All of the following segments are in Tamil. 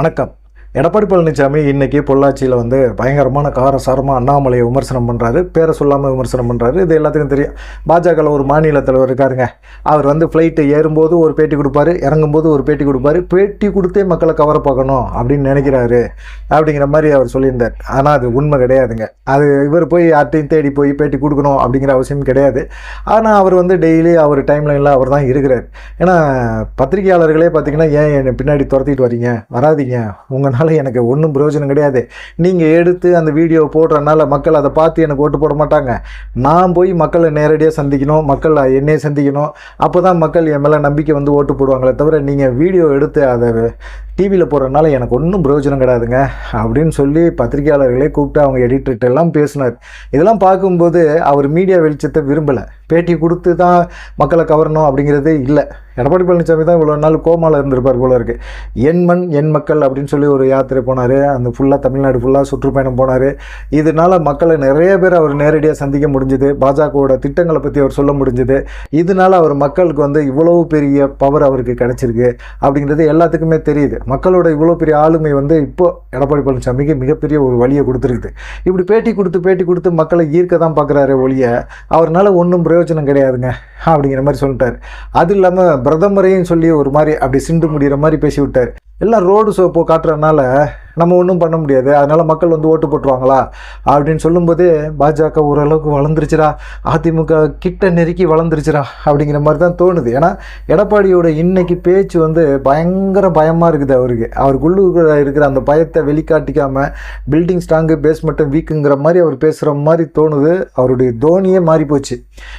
வணக்கம். எடப்பாடி பழனிசாமி இன்றைக்கி பொள்ளாச்சியில் வந்து பயங்கரமான காரசாரமாக அண்ணாமலையை விமர்சனம் பண்ணுறாரு பேரை சொல்லாமல் விமர்சனம் பண்ணுறாரு இது எல்லாத்துக்கும் தெரியும். பாஜகவில் ஒரு மாநில தலைவர் இருக்காருங்க. அவர் வந்து ஃப்ளைட்டு ஏறும்போது ஒரு பேட்டி கொடுப்பாரு இறங்கும்போது ஒரு பேட்டி கொடுப்பாரு. பேட்டி கொடுத்தே மக்களை கவர பார்க்கணும் அப்படின்னு நினைக்கிறாரு அப்படிங்கிற மாதிரி அவர் சொல்லியிருந்தார். ஆனால் அது உண்மை கிடையாதுங்க. அது இவர் போய் யார்ட்டையும் தேடி போய் பேட்டி கொடுக்கணும் அப்படிங்கிற அவசியம் கிடையாது. ஆனால் அவர் வந்து டெய்லி அவர் டைம்லைனில் அவர் தான் இருக்கிறார். ஏன்னா பத்திரிகையாளர்களே பார்த்தீங்கன்னா ஏன் என்னை பின்னாடி துரத்திட்டு வரீங்க? வராதீங்க. அதனால் எனக்கு ஒன்றும் பிரயோஜனம் கிடையாது. நீங்கள் எடுத்து அந்த வீடியோ போடுறனால மக்கள் அதை பார்த்து எனக்கு ஓட்டு போட மாட்டாங்க. நான் போய் மக்களை நேரடியாக சந்திக்கணும் மக்கள் என்னையே சந்திக்கணும். அப்போ தான் மக்கள் என் மேலே நம்பிக்கை வந்து ஓட்டு போடுவாங்களே தவிர நீங்கள் வீடியோ எடுத்து அதை டிவியில் போடுறதுனால எனக்கு ஒன்றும் பிரயோஜனம் கிடையாதுங்க. அப்படின்னு சொல்லி பத்திரிகையாளர்களே கூப்பிட்டு அவங்க எடிட்டர்கிட்ட எல்லாம் பேசினார். இதெல்லாம் பார்க்கும்போது அவர் மீடியா வெளிச்சத்தை விரும்பலை. பேட்டி கொடுத்து தான் மக்களை கவரணும் அப்படிங்கிறது இல்லை. எடப்பாடி பழனிசாமி தான் இவ்வளோ நாள் கோமாவில் இருந்திருப்பார் போல இருக்கு. என் மண் என் மக்கள் அப்படின்னு சொல்லி ஒரு யாத்திரை போனார். அந்த ஃபுல்லாக தமிழ்நாடு ஃபுல்லாக சுற்றுப்பயணம் போனார். இதனால் மக்களை நிறைய பேர் அவர் நேரடியாக சந்திக்க முடிஞ்சுது. பாஜகவோட திட்டங்களை பற்றி அவர் சொல்ல முடிஞ்சுது. இதனால அவர் மக்களுக்கு வந்து இவ்வளவு பெரிய பவர் அவருக்கு கிடச்சிருக்கு அப்படிங்கிறது எல்லாத்துக்குமே தெரியுது. மக்களோட இவ்வளோ பெரிய ஆளுமை வந்து இப்போ எடப்பாடி பழனிசாமிக்கு மிகப்பெரிய ஒரு வழியை கொடுத்துருக்குது. இப்படி பேட்டி கொடுத்து பேட்டி கொடுத்து மக்களை ஈர்க்க தான் பார்க்குறாரு ஒழிய அவர்னால ஒன்றும் பிரயோஜனம் கிடையாதுங்க அப்படிங்கிற மாதிரி சொல்லிட்டார். அது இல்லாமல் பிரதமரையும் சொல்லி ஒரு மாதிரி அப்படி சிண்டு முடிகிற மாதிரி பேசி விட்டார் எல்லாம் ரோடு சோப்பு காட்டுறதுனால நம்ம ஒன்றும் பண்ண முடியாது. அதனால் மக்கள் வந்து ஓட்டு போட்டுருவாங்களா? அப்படின்னு சொல்லும்போது பாஜக ஓரளவுக்கு வளர்ந்துருச்சுடா. அதிமுக கிட்ட நெருக்கி வளர்ந்துருச்சுடா அப்படிங்கிற மாதிரி தான் தோணுது. ஏன்னா எடப்பாடியோட இன்னைக்கு பேச்சு வந்து பயங்கர பயமாக இருக்குது அவருக்கு. அவருக்குள்ள இருக்கிற அந்த பயத்தை வெளிக்காட்டிக்காமல் பில்டிங் ஸ்ட்ராங்கு பேஸ்மெண்ட்டும் வீக்குங்கிற மாதிரி அவர் பேசுகிற மாதிரி தோணுது. அவருடைய தோனியே மாறி போச்சு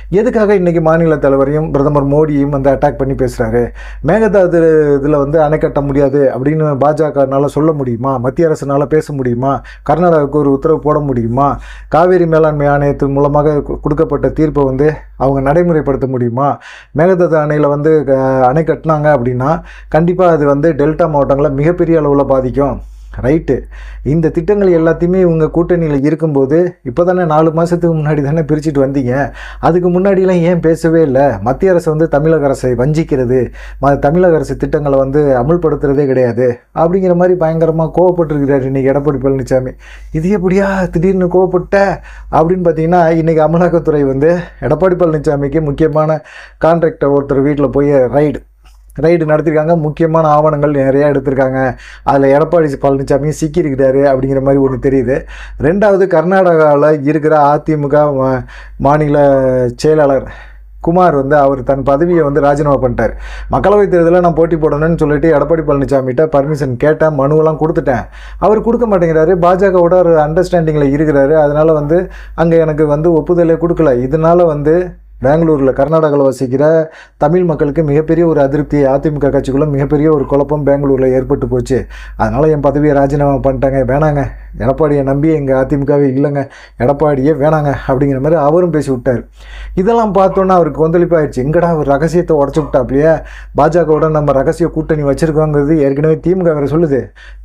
எதுக்காக இன்றைக்கி மாநில தலைவரையும் பிரதமர் மோடியும் வந்து அட்டாக் பண்ணி பேசுகிறாரு மேகதாது இதில் வந்து அணை கட்ட முடியாது அப்படின்னு பாஜகனால சொல்ல முடியுமா? மத்திய அரசுனால் பேச முடியுமா? கர்நாடகாவுக்கு ஒரு உத்தரவு போட முடியுமா? காவேரி மேலாண்மை ஆணையத்தின் மூலமாக கொடுக்கப்பட்ட தீர்ப்பை வந்து அவங்க நடைமுறைப்படுத்த முடியுமா? மேகதாது அணையில் வந்து அணை கட்டினாங்க அப்படின்னா கண்டிப்பாக அது வந்து டெல்டா மாவட்டங்களை மிகப்பெரிய அளவில் பாதிக்கும். ரைட்டு இந்த திட்டங்கள் எல்லாத்தையுமே இவங்க கூட்டணியில் இருக்கும்போது இப்போ தானே நாலு மாதத்துக்கு முன்னாடி தானே பிரிச்சுட்டு வந்தீங்க? அதுக்கு முன்னாடிலாம் ஏன் பேசவே இல்லை? மத்திய அரசு வந்து தமிழக அரசை வஞ்சிக்கிறது ம தமிழக அரசு திட்டங்களை வந்து அமுல்படுத்துறதே கிடையாது. அப்படிங்கிற மாதிரி பயங்கரமாக கோவப்பட்டிருக்கிறார் இன்றைக்கி எடப்பாடி பழனிசாமி இது எப்படியா திடீர்னு கோவப்பட்ட? அப்படின்னு பார்த்தீங்கன்னா இன்றைக்கி அமலாக்கத்துறை வந்து எடப்பாடி பழனிசாமிக்கு முக்கியமான கான்ட்ராக்டர் ஒருத்தர் வீட்டில் போய் ரைடு ரைடு நடத்திருக்காங்க. முக்கியமான ஆவணங்கள் நிறையா எடுத்திருக்காங்க. அதில் எடப்பாடி பழனிசாமி சிக்கியிருக்கிறாரு அப்படிங்கிற மாதிரி ஒன்று தெரியுது. ரெண்டாவது கர்நாடகாவில் இருக்கிற அதிமுக மா- மாநில செயலாளர் குமார் வந்து அவர் தன் பதவியை வந்து ராஜினாமா பண்ணிட்டார். மக்களவைத் தேர்தலில் நான் போட்டி போடணும்னு சொல்லிட்டு எடப்பாடி பழனிசாமிகிட்ட பர்மிஷன் கேட்டேன். மனுவெல்லாம் கொடுத்துட்டேன். அவர் கொடுக்க மாட்டேங்கிறாரு. பாஜகவோட ஒரு அண்டர்ஸ்டாண்டிங்கில் இருக்கிறாரு. அதனால் வந்து அங்கே எனக்கு வந்து ஒப்புதலே கொடுக்கல. இதனால் வந்து பெங்களூரில் கர்நாடகாவில் வசிக்கிற தமிழ் மக்களுக்கு மிகப்பெரிய ஒரு அதிருப்தி அதிமுக கட்சிக்குள்ளே மிகப்பெரிய ஒரு குழப்பம் பெங்களூரில் ஏற்பட்டு போச்சு. அதனால் என் பதவியை ராஜினாமா பண்ணிட்டாங்க. வேணாங்க. எடப்பாடியை நம்பி எங்கள் அதிமுகவே இல்லைங்க. எடப்பாடியே வேணாங்க அப்படிங்கிற மாதிரி அவரும் பேசி விட்டார். இதெல்லாம் பார்த்தோன்னா அவருக்கு கொந்தளிப்பாயிடுச்சு எங்கடா அவர் ரகசியத்தை உடச்சி விட்டாப்லையே? பாஜகவோட நம்ம ரகசிய கூட்டணி வச்சுருக்கோங்கிறது ஏற்கனவே திமுக வேறு சொல்லுது.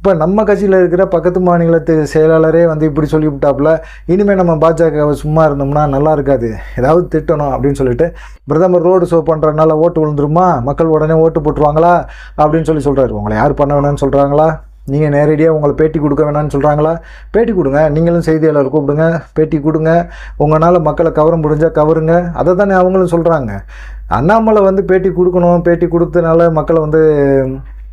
இப்போ நம்ம கட்சியில் இருக்கிற பக்கத்து மாநிலத்து செயலாளரே வந்து இப்படி சொல்லி விட்டாப்புல இனிமேல் நம்ம பாஜக சும்மா இருந்தோம்னா நல்லா இருக்காது. ஏதாவது திட்டணும் அப்படின்னு சொல்லிட்டு பிரதமர் ரோடு ஷோ பண்ணுறதுனால ஓட்டு விழுந்துருமா? மக்கள் உடனே ஓட்டு போட்டுருவாங்களா? அப்படின்னு சொல்லி சொல்கிறாரு உங்களை யார் பண்ண வேணாம்னு சொல்கிறாங்களா நீங்கள் நேரடியாக உங்களை பேட்டி கொடுக்க வேணாம்னு சொல்கிறாங்களா பேட்டி கொடுங்க. நீங்களும் செய்தியாளர் கூப்பிடுங்க. பேட்டி கொடுங்க. உங்களால் மக்களை கவர முடிஞ்சால் கவருங்க. அதை தானே அவங்களும் சொல்கிறாங்க அண்ணாமலை வந்து பேட்டி கொடுக்கணும். பேட்டி கொடுத்தனால மக்களை வந்து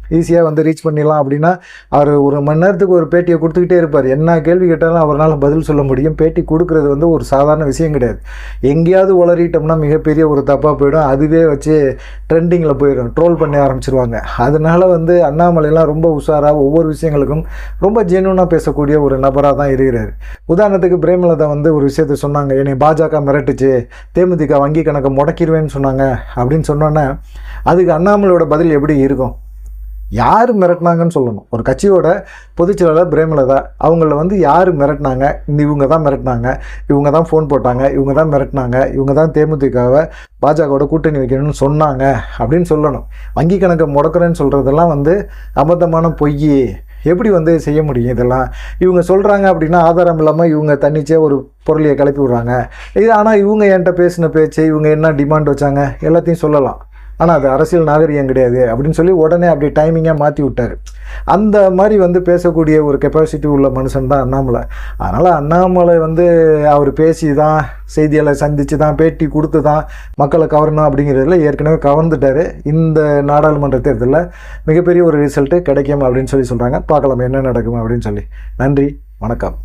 ஈஸியாக வந்து ரீச் பண்ணிடலாம் அப்படின்னா அவர் ஒரு மணி நேரத்துக்கு ஒரு பேட்டியை கொடுத்துக்கிட்டே இருப்பார். என்ன கேள்வி கேட்டாலும் அவரால் பதில் சொல்ல முடியும். பேட்டி கொடுக்கறது வந்து ஒரு சாதாரண விஷயம் கிடையாது. எங்கேயாவது உளறிட்டோம்னா மிகப்பெரிய ஒரு தப்பாக போயிடும். அதுவே வச்சு ட்ரெண்டிங்கில் போயிடும். ட்ரோல் பண்ண ஆரம்பிச்சிருவாங்க. அதனால வந்து அண்ணாமலையெல்லாம் ரொம்ப உஷாராக ஒவ்வொரு விஷயங்களுக்கும் ரொம்ப ஜென்யூனாக பேசக்கூடிய ஒரு நபராக தான் இருக்கிறார். உதாரணத்துக்கு பிரேமலதா வந்து ஒரு விஷயத்த சொன்னாங்க. என்னை பாஜக மிரட்டுச்சு. தேமுதிக வங்கி கணக்கை முடக்கிடுவேன்னு சொன்னாங்க அப்படின்னு சொன்னோன்னே அதுக்கு அண்ணாமலையோட பதில் எப்படி இருக்கும்? யார் மிரட்டினாங்கன்னு சொல்லணும். ஒரு கட்சியோட பொதுச்செயலாளர் பிரேமலதா அவங்கள வந்து யார் மிரட்டினாங்க? இந்த இவங்க தான் மிரட்டினாங்க. இவங்க தான் ஃபோன் போட்டாங்க. இவங்க தான் மிரட்டினாங்க. இவங்க தான் தேமுதிகவை பாஜகவோட கூட்டணி வைக்கணும்னு சொன்னாங்க அப்படின்னு சொல்லணும். வங்கி கணக்கை முடக்கிறேன்னு சொல்கிறதெல்லாம் வந்து அபத்தமான பொய் எப்படி வந்து செய்ய முடியும் இதெல்லாம்? இவங்க சொல்கிறாங்க அப்படின்னா ஆதாரம் இல்லாமல் இவங்க தன்னிச்சே ஒரு பொருளையை கிளப்பி விட்றாங்க. இது ஆனால் இவங்க என்கிட்ட பேசின பேச்சு இவங்க என்ன டிமாண்ட் வச்சாங்க? எல்லாத்தையும் சொல்லலாம். ஆனால் அது அரசியல் நாகரிகம் கிடையாது அப்படின்னு சொல்லி உடனே அப்படி டைமிங்காக மாற்றி விட்டார். அந்த மாதிரி வந்து பேசக்கூடிய ஒரு கெப்பாசிட்டி உள்ள மனுஷன் தான் அண்ணாமலை. அதனால் அண்ணாமலை வந்து அவர் பேசி தான் செய்தியாளர் சந்தித்து தான் பேட்டி கொடுத்து தான் மக்களை கவரணும் அப்படிங்கிறதுல ஏற்கனவே கவர்ந்துட்டார். இந்த நாடாளுமன்ற தேர்தலில் மிகப்பெரிய ஒரு ரிசல்ட்டு கிடைக்கும் அப்படின்னு சொல்லி சொல்கிறாங்க பார்க்கலாம் என்ன நடக்கும் அப்படின்னு சொல்லி. நன்றி வணக்கம்.